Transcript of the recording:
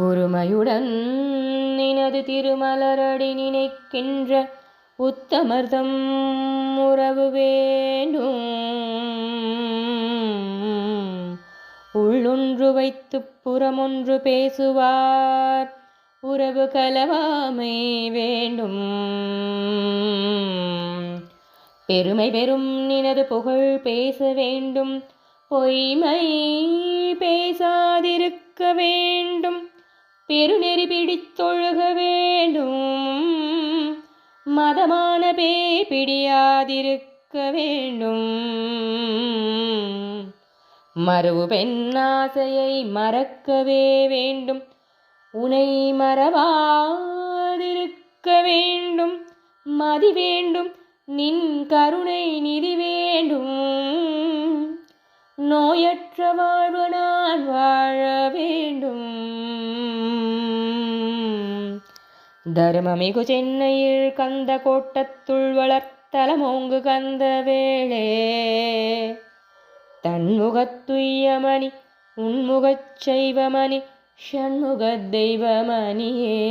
ஒருமையுடன் நினது திருமலரடி நினைக்கின்ற உத்தமர்தம் உறவு வேண்டும் உள்ளொன்று வைத்து புறமொன்று பேசுவார் உறவு கலவாமை வேண்டும். பெருமை பெறும் நினது புகழ் பேச வேண்டும். பொய்மை பேசாதிருக்க வேண்டும். பெருநெறி பிடித்தொழுக வேண்டும். மதமான பே பிடியாதிருக்க வேண்டும். மறுவு பெண்ணாசையை மறக்கவே வேண்டும். உனை மறவாதிருக்க வேண்டும். மதி வேண்டும். நின் கருணை நிதி வேண்டும். நோயற்ற வாழ்வு நான் வாழ வேண்டும். தர்மமிகு சென்னையில் கந்த கோட்டத்துள் வளர்த்தலமோங்கு கந்த வேளே. தன்முகத்துய்யமணி உன்முகச் செய்வமணி ஷண்முகத் தெய்வமணியே.